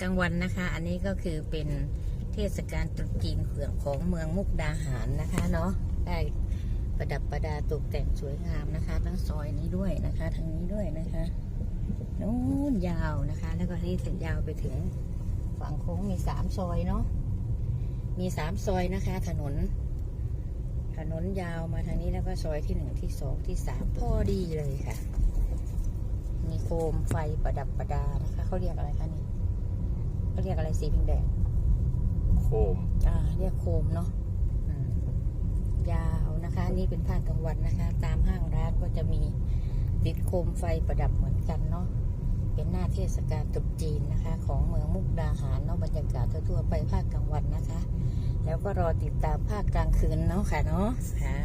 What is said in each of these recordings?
กลางวันนะคะ อันนี้ก็คือเป็นเทศกาลตรุษจีนเขื่องของเมืองมุกดาหารนะคะเนาะได้ประดับประดาตกแต่งสวยงามนะคะทั้งซอยนี้ด้วยนะคะทางนี้ด้วยนะคะนู้นยาวนะคะ แล้วก็นี่ถึงยาวไปถึงฝั่งโค้งมีสามซอยเนาะมีสามซอยนะคะ ถนน ถนนยาวมาทางนี้แล้วก็ซอยที่หนึ่งที่สองที่สามพอดีเลยค่ะ มีโคมไฟประดับประดานะคะเขาเรียกอะไรคะนี่ เขาเรียกอะไรสีแดงโคมๆอ่า เรียกโคมเนาะอืมยาวนะคะ นี่เป็นภาคกลางวันนะคะ ตามห้างร้านก็จะมีติดโคมไฟประดับเหมือนกันเนาะเป็นหน้าเทศกาลตรุษจีนนะคะ ของเมืองมุกดาหารเนาะบรรยากาศทั่วๆไปภาคกลางวันนะคะ แล้วก็รอติดตามภาคกลางคืนเนาะค่ะเนาะค่ะ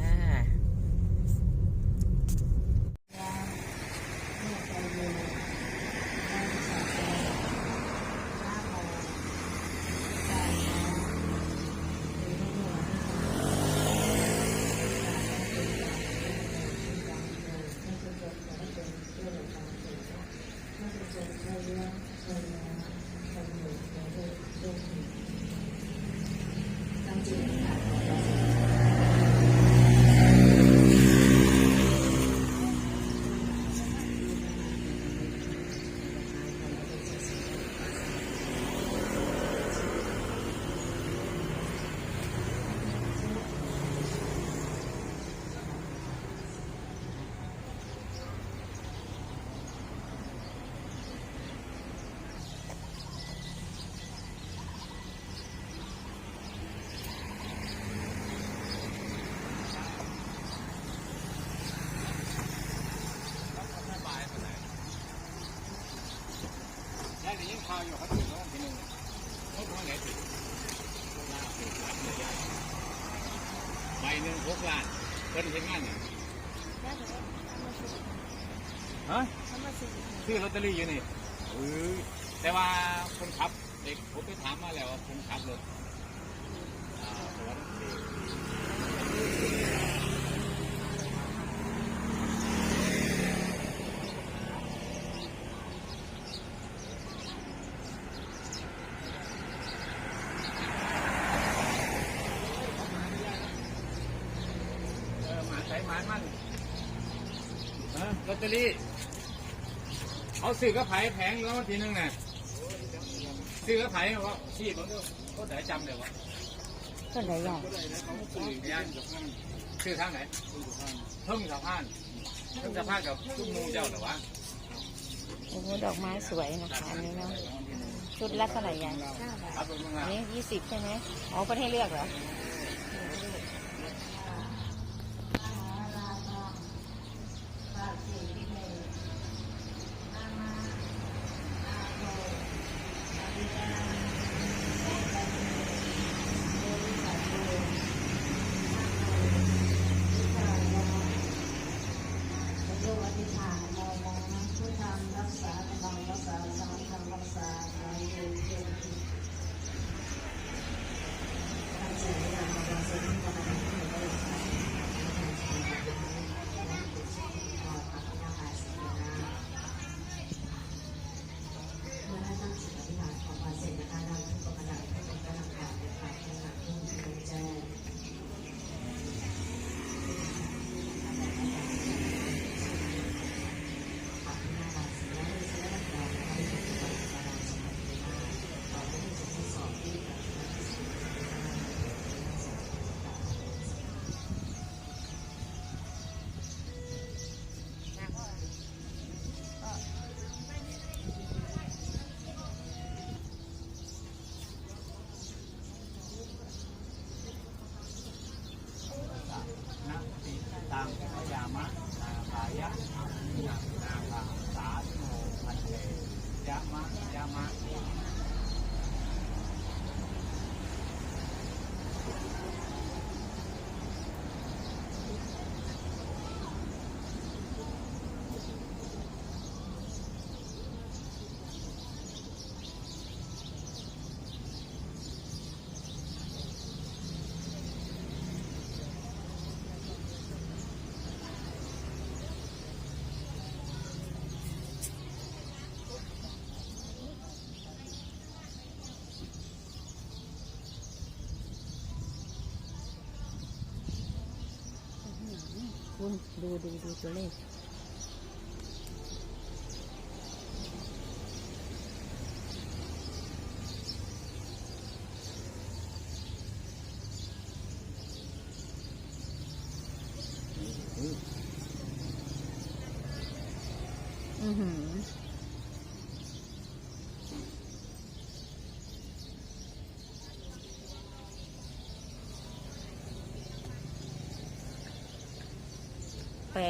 ได้แต่ยิ่งข่าวอยู่เขาถึงแล้วทีนึงเขาทางไหนถึงหกล้านหกล้านเลยได้ ใบหนึ่งหกล้านเพิ่นเห็นงานเนี่ยฮะซื้อลอตเตอรี่อยู่นี่เออแต่ว่าคนขับเด็กผมไปถามมาแล้วว่าคนขับรถอ่าสวัสดีเออหมาใส่หมามันเออลอตเตอรี่ เอาซื้อกระไผ่แผงแล้วทีนึงน่ะซื้อกระไผ่ว่าชี้ผมก็ก็ได้จำเลยวะก็ได้ใหญ่ซื้อยานซื้อทางไหนเพิ่งสะพานเพิ่งสะพานกับตุ้มมูเจ้าเหรอวะโอ้โหดอกไม้สวยนะคะอันนี้เนาะชุดละเท่าไหร่ยังครับผมอัมานนี้ยี่สิบใช่ไหมอ๋อประเทศเลือกเหรอ ดูดูดูตัวเลข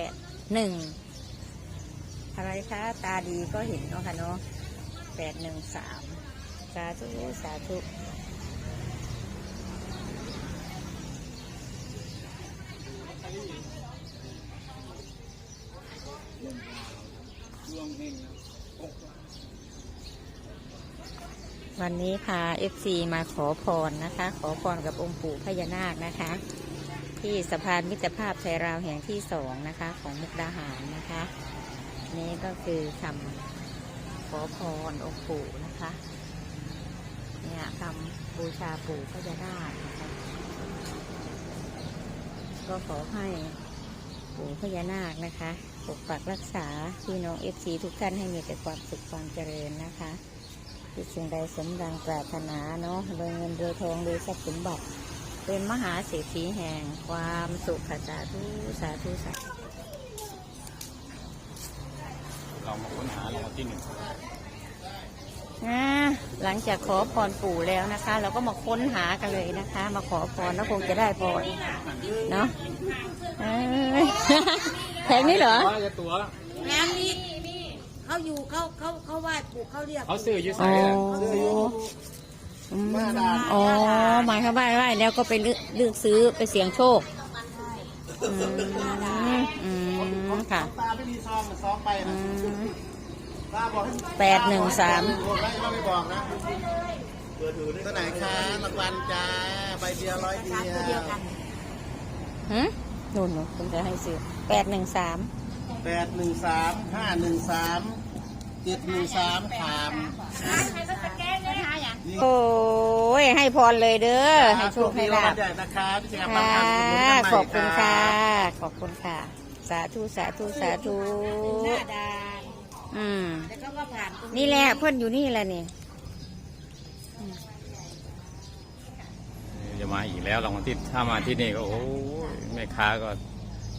ดหนึ่งอะไรคะตาดีก็เห็นเนาะค่ะเนาะแปดหนึ่งสามสาธุสาธุวันนี้พาเอฟซีมาขอพรนะคะ ขอพรกับองค์ปู่พญานาคนะคะ ที่สะพานมิตรภาพไทยราวแห่งที่สองนะคะ ของมุกดาหารนะคะ นี่ก็คือคำขอพรองค์ปู่นะคะ เนี่ยคำบูชาปู่พญานาคนะคะก็ขอให้ปู่พญานาคนะคะปกปักรักษาพี่น้องเอฟซีทุกท่านให้มีแต่ความสุขความเจริญนะคะคิดสิ่งใดสมดังปรารถนาเนาะโดยเงินโดยทองโดยทรัพย์สมบัติ เป็นมหาเศรษฐีแห่งความสุขค่ะสาธุสาธุสาธุเรามาค้นหารางวัลที่หนึ่งอ่าหลังจากขอพรปู่แล้วนะคะ เราก็มาค้นหากันเลยนะคะ มาขอพรแล้วคงจะได้พรเนาะเอ้ยแพงนี่เหรอ ว่าจะตัวงานนี้เขาอยู่เขาเขาเขาไหว้ปู่เขาเรียกเขาซื้ออยืดอ๋ใส่ อ เลยอืมอ๋อหมายความว่าไหว้แล้วก็ไปเลือกเลือกซื้อไปเสี่ยงโชคอืมอืมค่ะ ตาไม่มีซองซองไปอืนะมตาบอกให้แปดหนึ่งสามบอกแล้วว่าไม่บอกนะตัวไหนคะรางวัลจ้าใบเดียวร้อยเดียวฮะนู่นนู่นคุณจะให้ซื้อแปดหนึ่งสามแปดหนึ่งสามห้าหนึ่งสามเจ็ดหนึ่งสามขาม โอ้ยให้พรเลยเด้อให้โชคให้ลาบใหญ่นะคะพิจารณาค่ะบางคำขอบคุณค่ะ ขอบคุณค่ะ สาธุสาธุสาธุหน้าดานอืมแล้วก็มาผ่านตรงนี่แหละเพื่อนอยู่นี่แหละนี่จะมาอีกแล้วรางวัลที่ถ้ามาที่นี่ก็โอ้ยแม่ค้าก็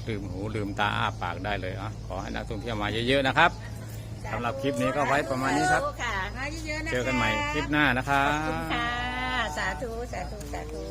ลืมหูลืมตาอ้าปากได้เลยอะขอให้นักท่องเที่ยวมาเยอะๆนะครับสำหรับคลิปนี้ก็ไว้ประมาณนี้ครับค่ะมา เยอะๆนะคะเจอกันใหม่คลิปหน้านะครัขอบคุณบค่ะ สาธุ สาธุ สาธุ